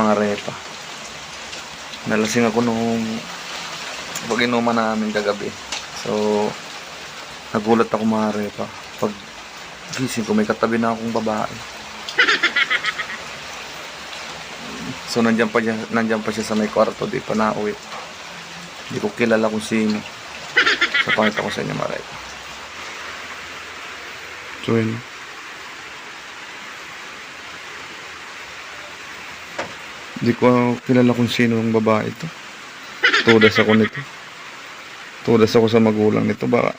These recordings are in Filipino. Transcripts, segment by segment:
mga repa. Nalasing ako nung pag inuman namin kagabi. So, nagulat ako mga repa. Pag gising ko, may katabi na akong babae. So, nandiyan pa, siya, nandiyan pa siya sa may kwarto, di pa nauwi. Hindi ko kilala kung sino. So, pakita ko sa inyo mga repa. So, yun. Hindi ko kilala kung sino ang babae ito. Tudas ako nito. Tudas ako sa magulang nito. Baka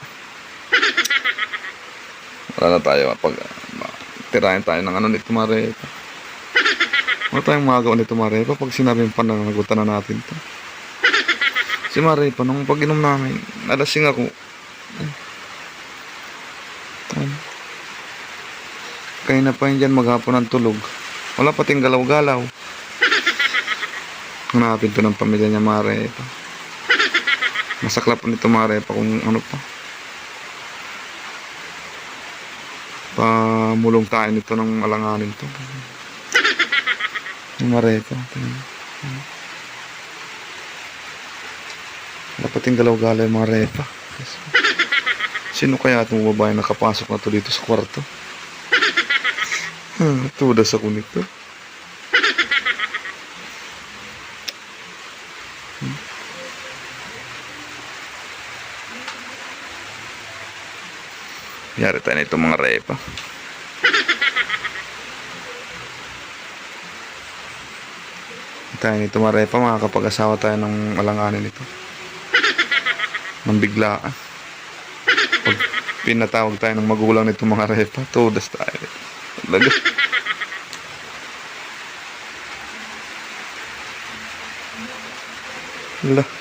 wala na tayo pag tirahin tayo ng ano nito Marepa. Wala tayong magawa nito Marepa pag sinabi pa na nagutan na natin to. Si Marepa, nung pag-inom namin, nalasing ako. Kanina pa yun dyan maghapon ng tulog. Wala pating galaw-galaw. Hanapin to ng pamilya niya Marepa. Masaklap nito Marepa kung ano pa. Pamulong tayo nito ng alanganin to. Yung Marepa. Dapat yung galaw-galaw yung Marepa. Sino kaya itong babae nakapasok na to dito sa kwarto? Ah, Tudas ako nito. Yari tayo nito mga repa. tayo nito mga repa, makakapag-asawa tayo ng alanganin nito. Nang biglaan. Pag pinatawag tayo ng magulang nito mga repa, tudas tayo. Talaga. Hala.